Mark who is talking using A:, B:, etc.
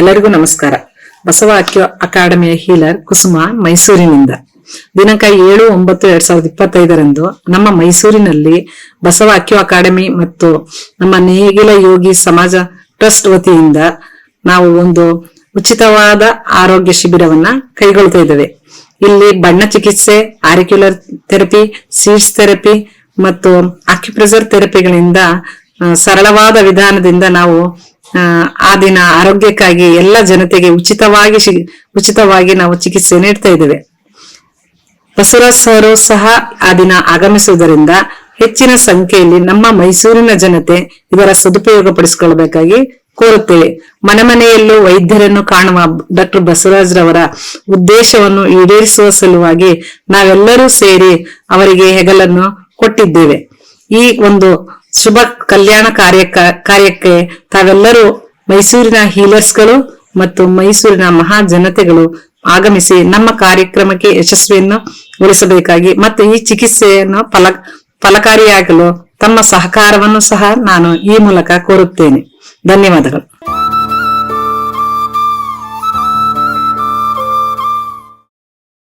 A: ಎಲ್ಲರಿಗೂ ನಮಸ್ಕಾರ. ಬಸವ ಅಕ್ಯೋ ಅಕಾಡೆಮಿಯ ಹೀಲರ್ ಕುಸುಮ ಮೈಸೂರಿನಿಂದ. ದಿನಾಂಕ ಏಳು ಒಂಬತ್ತು ಎರಡ್ ಸಾವಿರದ ಇಪ್ಪತ್ತೈದರಂದು ನಮ್ಮ ಮೈಸೂರಿನಲ್ಲಿ ಬಸವ ಅಕ್ಯೋ ಅಕಾಡೆಮಿ ಮತ್ತು ನಮ್ಮ ನೇಗಿಲ ಯೋಗಿ ಸಮಾಜ ಟ್ರಸ್ಟ್ ವತಿಯಿಂದ ನಾವು ಒಂದು ಉಚಿತವಾದ ಆರೋಗ್ಯ ಶಿಬಿರವನ್ನ ಕೈಗೊಳ್ತಾ ಇದ್ದೇವೆ. ಇಲ್ಲಿ ಬಣ್ಣ ಚಿಕಿತ್ಸೆ, ಆರಿಕ್ಯುಲರ್ ಥೆರಪಿ, ಸೀಡ್ಸ್ ಥೆರಪಿ ಮತ್ತು ಆಕ್ಯುಪ್ರೆಸರ್ ಥೆರಪಿಗಳಿಂದ ಸರಳವಾದ ವಿಧಾನದಿಂದ ನಾವು ಆ, ದಿನ ಆರೋಗ್ಯಕ್ಕಾಗಿ ಎಲ್ಲ ಜನತೆಗೆ ಉಚಿತವಾಗಿ ಉಚಿತವಾಗಿ ನಾವು ಚಿಕಿತ್ಸೆ ನೀಡ್ತಾ ಇದ್ದೇವೆ. ಬಸವರಾಜ್ ಸರು ಸಹ ಆ ದಿನ ಆಗಮಿಸುವುದರಿಂದ ಹೆಚ್ಚಿನ ಸಂಖ್ಯೆಯಲ್ಲಿ ನಮ್ಮ ಮೈಸೂರಿನ ಜನತೆ ಇದರ ಸದುಪಯೋಗ ಪಡಿಸಿಕೊಳ್ಳಬೇಕಾಗಿ ಕೋರುತ್ತೇವೆ. ಮನೆ ಮನೆಯಲ್ಲೂ ವೈದ್ಯರನ್ನು ಕಾಣುವ ಡಾಕ್ಟರ್ ಬಸವರಾಜ್ ರವರ ಉದ್ದೇಶವನ್ನು ಈಡೇರಿಸುವ ಸಲುವಾಗಿ ನಾವೆಲ್ಲರೂ ಸೇರಿ ಅವರಿಗೆ ಹೆಗಲನ್ನು ಕೊಟ್ಟಿದ್ದೇವೆ. ಈ ಒಂದು ಶುಭ ಕಲ್ಯಾಣ ಕಾರ್ಯ ಕಾರ್ಯಕ್ಕೆ ತಾವೆಲ್ಲರೂ ಮೈಸೂರಿನ ಹೀಲರ್ಸ್ಗಳು ಮತ್ತು ಮೈಸೂರಿನ ಮಹಾ ಜನತೆಗಳು ಆಗಮಿಸಿ ನಮ್ಮ ಕಾರ್ಯಕ್ರಮಕ್ಕೆ ಯಶಸ್ವಿಯನ್ನು ಉಳಿಸಬೇಕಾಗಿ ಮತ್ತು ಈ ಚಿಕಿತ್ಸೆಯನ್ನು ಫಲ, ಫಲಕಾರಿಯಾಗಲು ತಮ್ಮ ಸಹಕಾರವನ್ನು ಸಹ ನಾನು ಈ ಮೂಲಕ ಕೋರುತ್ತೇನೆ. ಧನ್ಯವಾದಗಳು.